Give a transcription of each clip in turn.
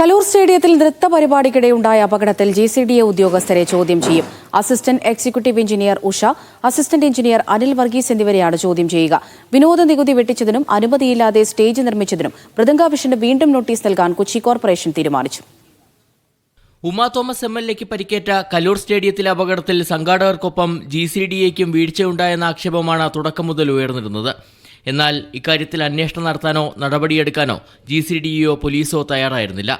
കലൂർ സ്റ്റേഡിയത്തിൽ നൃത്ത പരിപാടിക്കിടെയുണ്ടായ അപകടത്തിൽ ജി സി ഡി എ ഉദ്യോഗസ്ഥരെ ചോദ്യം ചെയ്യും. Assistant executive engineer Usha assistant engineer Anil Varghese എന്നിവരെയാണ് ചോദ്യം ചെയ്യുക. വിനോദ നികുതി വെട്ടിച്ചതിനും അനുമതിയില്ലാതെ സ്റ്റേജ് നിർമ്മിച്ചതിനും മൃദംഗാവിഷന് വീണ്ടും നോട്ടീസ് നൽകാൻ കൊച്ചി കോർപ്പറേഷൻ തീരുമാനിച്ചു. ഉമാ തോമസ് എം എൽ എക്ക് പരിക്കേറ്റ കലൂർ സ്റ്റേഡിയത്തിലെ അപകടത്തിൽ സംഘാടകർക്കൊപ്പം ജി സി ഡി എക്കും വീഴ്ചയുണ്ടായെന്ന ആക്ഷേപമാണ് തുടക്കം മുതൽ ഉയർന്നിരുന്നത്. എന്നാൽ ഇക്കാര്യത്തിൽ അന്വേഷണം നടത്താനോ നടപടിയെടുക്കാനോ ജി സി ഡി ഇയോ പോലീസോ തയ്യാറായിരുന്നില്ല.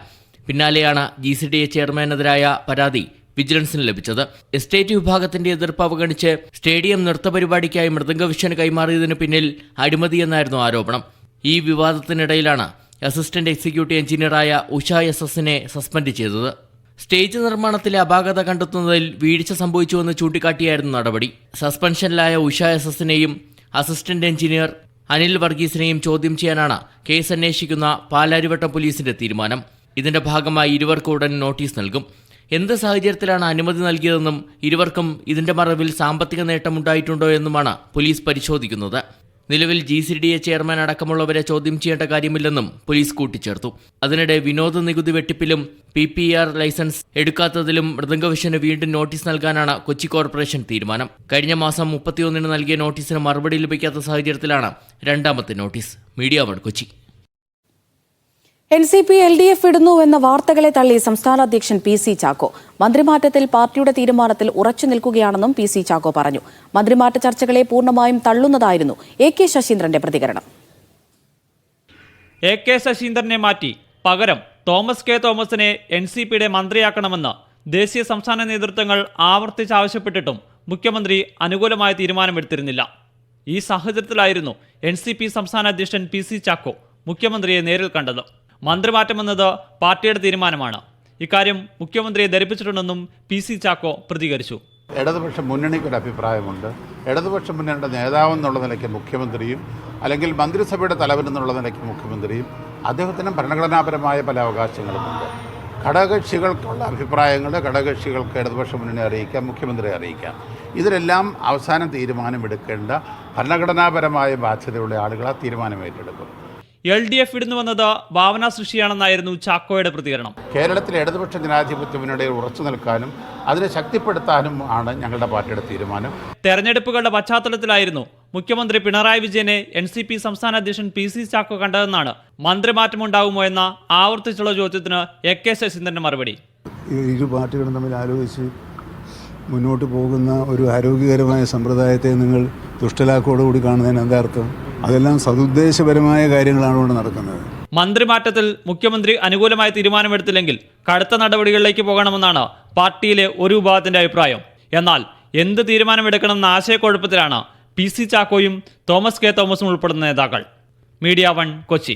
പിന്നാലെയാണ് ജി സി ഡി എ ചെയർമാനെതിരായ പരാതി വിജിലൻസിന് ലഭിച്ചത്. എസ്റ്റേറ്റ് വിഭാഗത്തിന്റെ എതിർപ്പ് അവഗണിച്ച് സ്റ്റേഡിയം നൃത്തപരിപാടിക്കായി മൃദംഗവിഷന് കൈമാറിയതിന് പിന്നിൽ അഴിമതിയെന്നായിരുന്നു ആരോപണം. ഈ വിവാദത്തിനിടയിലാണ് അസിസ്റ്റന്റ് എക്സിക്യൂട്ടീവ് എഞ്ചിനീയറായ ഉഷ എസ് എസിനെ സസ്പെൻഡ് ചെയ്തത്. സ്റ്റേജ് നിർമ്മാണത്തിലെ അപാകത കണ്ടെത്തുന്നതിൽ വീഴ്ച സംഭവിച്ചുവെന്ന് ചൂണ്ടിക്കാട്ടിയായിരുന്നു നടപടി. സസ്പെൻഷനിലായ ഉഷ എസ് എസിനെയും അസിസ്റ്റന്റ് എഞ്ചിനീയർ അനിൽ വർഗീസിനെയും ചോദ്യം ചെയ്യാനാണ് കേസ് അന്വേഷിക്കുന്ന പാലാരിവട്ടം പോലീസിന്റെ തീരുമാനം. ഇതിന്റെ ഭാഗമായി ഇരുവർക്കും ഉടൻ നോട്ടീസ് നൽകും. എന്ത് സാഹചര്യത്തിലാണ് അനുമതി നൽകിയതെന്നും ഇരുവർക്കും ഇതിന്റെ മറവിൽ സാമ്പത്തിക നേട്ടമുണ്ടായിട്ടുണ്ടോ എന്നുമാണ് പോലീസ് പരിശോധിക്കുന്നത്. നിലവിൽ G C D A chairman അടക്കമുള്ളവരെ ചോദ്യം ചെയ്യേണ്ട കാര്യമില്ലെന്നും പോലീസ് കൂട്ടിച്ചേർത്തു. അതിനിടെ വിനോദ നികുതി വെട്ടിപ്പിലും പി പി ആർ ലൈസൻസ് എടുക്കാത്തതിലും മൃദംഗവിഷന് വീണ്ടും നോട്ടീസ് നൽകാനാണ് കൊച്ചി കോർപ്പറേഷൻ തീരുമാനം. കഴിഞ്ഞ മാസം മുപ്പത്തിയൊന്നിന് നൽകിയ നോട്ടീസിന് മറുപടി ലഭിക്കാത്ത സാഹചര്യത്തിലാണ് രണ്ടാമത്തെ notice. Media One Kochi. N C P L D F ഇടുന്നുവെന്ന വാർത്തകളെ തള്ളി സംസ്ഥാന അധ്യക്ഷൻ പി സി ചാക്കോ. മന്ത്രിമാറ്റത്തിൽ പാർട്ടിയുടെ തീരുമാനത്തിൽ ഉറച്ചു നിൽക്കുകയാണെന്നും പി സി ചാക്കോ പറഞ്ഞു. മന്ത്രിമാറ്റ ചർച്ചകളെ പൂർണമായും തള്ളുന്നതായിരുന്നു എ കെ ശശീന്ദ്രന്റെ പ്രതികരണം. എ കെ ശശീന്ദ്രനെ മാറ്റി പകരം തോമസ് കെ തോമസിനെ എൻ സി പിയുടെ മന്ത്രിയാക്കണമെന്ന് ദേശീയ സംസ്ഥാന നേതൃത്വങ്ങൾ ആവർത്തിച്ച് ആവശ്യപ്പെട്ടിട്ടും മുഖ്യമന്ത്രി അനുകൂലമായ തീരുമാനമെടുത്തിരുന്നില്ല. ഈ സാഹചര്യത്തിലായിരുന്നു എൻ സി പി സംസ്ഥാന അധ്യക്ഷൻ പി സി ചാക്കോ മുഖ്യമന്ത്രിയെ നേരിൽ കണ്ടത്. മന്ത്രിമാറ്റമെന്നത് പാർട്ടിയുടെ തീരുമാനമാണ്. ഇക്കാര്യം മുഖ്യമന്ത്രിയെ ധരിപ്പിച്ചിട്ടുണ്ടെന്നും പി സി ചാക്കോ പ്രതികരിച്ചു. ഇടതുപക്ഷ മുന്നണിക്കൊരു അഭിപ്രായമുണ്ട്. ഇടതുപക്ഷ മുന്നണിയുടെ നേതാവ് എന്നുള്ള നിലയ്ക്ക് മുഖ്യമന്ത്രിയും അല്ലെങ്കിൽ മന്ത്രിസഭയുടെ തലവൻ എന്നുള്ള നിലയ്ക്ക് മുഖ്യമന്ത്രിയും അദ്ദേഹത്തിന് ഭരണഘടനാപരമായ പല അവകാശങ്ങളുമുണ്ട്. ഘടകകക്ഷികൾക്കുള്ള അഭിപ്രായങ്ങൾ ഘടകകക്ഷികൾക്ക് ഇടതുപക്ഷ മുന്നണി അറിയിക്കാം മുഖ്യമന്ത്രിയെ അറിയിക്കാം. ഇതിലെല്ലാം അവസാനം തീരുമാനമെടുക്കേണ്ട ഭരണഘടനാപരമായ ബാധ്യതയുള്ള ആളുകൾ ആ തീരുമാനം ഏറ്റെടുക്കും. എൽ ഡി എഫ് ഇടുന്നു വന്നത് ഭാവനാ സൃഷ്ടിയാണെന്നായിരുന്നു ചാക്കോയുടെ പ്രതികരണം. കേരളത്തിലെ ഇടതുപക്ഷ ജനാധിപത്യ മുന്നണിയിൽ ഉറച്ചു നിൽക്കാനും അതിനെ ശക്തിപ്പെടുത്താനും ആണ് ഞങ്ങളുടെ പാർട്ടിയുടെ തീരുമാനം. തെരഞ്ഞെടുപ്പുകളുടെ പശ്ചാത്തലത്തിലായിരുന്നു മുഖ്യമന്ത്രി പിണറായി വിജയനെ എൻ സി പി സംസ്ഥാന അധ്യക്ഷൻ പി സി ചാക്കോ കണ്ടതെന്നാണ്. മന്ത്രിമാറ്റമുണ്ടാകുമോ എന്ന ആവർത്തിച്ചുള്ള ചോദ്യത്തിന് എ കെ ശശീന്ദ്രന്റെ മറുപടി. ഈ ഇരു പാർട്ടികളും തമ്മിൽ ആലോചിച്ച് മുന്നോട്ട് പോകുന്ന ഒരു ആരോഗ്യകരമായ സമ്പ്രദായത്തെ നിങ്ങൾ ദുഷ്ടലാക്കോടുകൂടി കാണുന്നതിന് എന്താ അർത്ഥം? അതെല്ലാം സതുദ്ദേശപരമായ കാര്യങ്ങളാണ് ഇവിടെ നടക്കുന്നത്. മന്ത്രിമാറ്റത്തിൽ മുഖ്യമന്ത്രി അനുകൂലമായ തീരുമാനമെടുത്തില്ലെങ്കിൽ കടുത്ത നടപടികളിലേക്ക് പോകണമെന്നാണ് പാർട്ടിയിലെ ഒരു വിഭാഗത്തിന്റെ അഭിപ്രായം. എന്നാൽ എന്ത് തീരുമാനമെടുക്കണമെന്ന ആശയക്കുഴപ്പത്തിലാണ് പി സി ചാക്കോയും തോമസ് കെ തോമസും ഉൾപ്പെടുന്ന നേതാക്കൾ. Media One Kochi.